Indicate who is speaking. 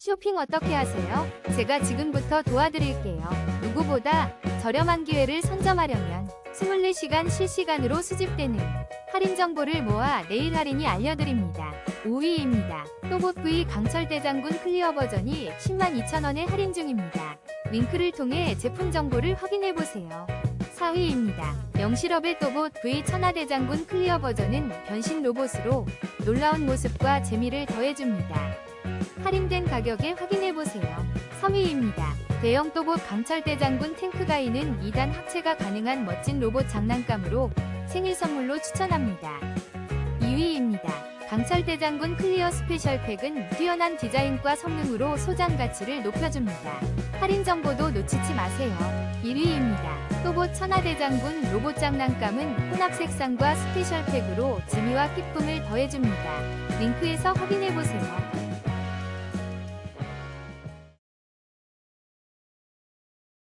Speaker 1: 쇼핑 어떻게 하세요? 제가 지금부터 도와드릴게요. 누구보다 저렴한 기회를 선점하려면 24시간 실시간으로 수집되는 할인 정보를 모아 내일 할인이 알려드립니다. 5위입니다. 또봇 V 강철 대장군 클리어 버전이 102,000원에 할인 중입니다. 링크를 통해 제품 정보를 확인해보세요. 4위입니다. 영실업의 또봇 V 천하대장군 클리어 버전은 변신 로봇으로 놀라운 모습과 재미를 더해줍니다. 할인된 가격에 확인해보세요. 3위입니다. 대형 또봇 강철대장군 탱크가이는 2단 합체가 가능한 멋진 로봇 장난감으로 생일 선물로 추천합니다. 2위입니다. 강철대장군 클리어 스페셜 팩은 뛰어난 디자인과 성능으로 소장 가치를 높여줍니다. 할인 정보도 놓치지 마세요. 1위입니다. 또봇 천하대장군 로봇 장난감은 혼합 색상과 스페셜 팩으로 재미와 기쁨을 더해줍니다. 링크에서 확인해보세요.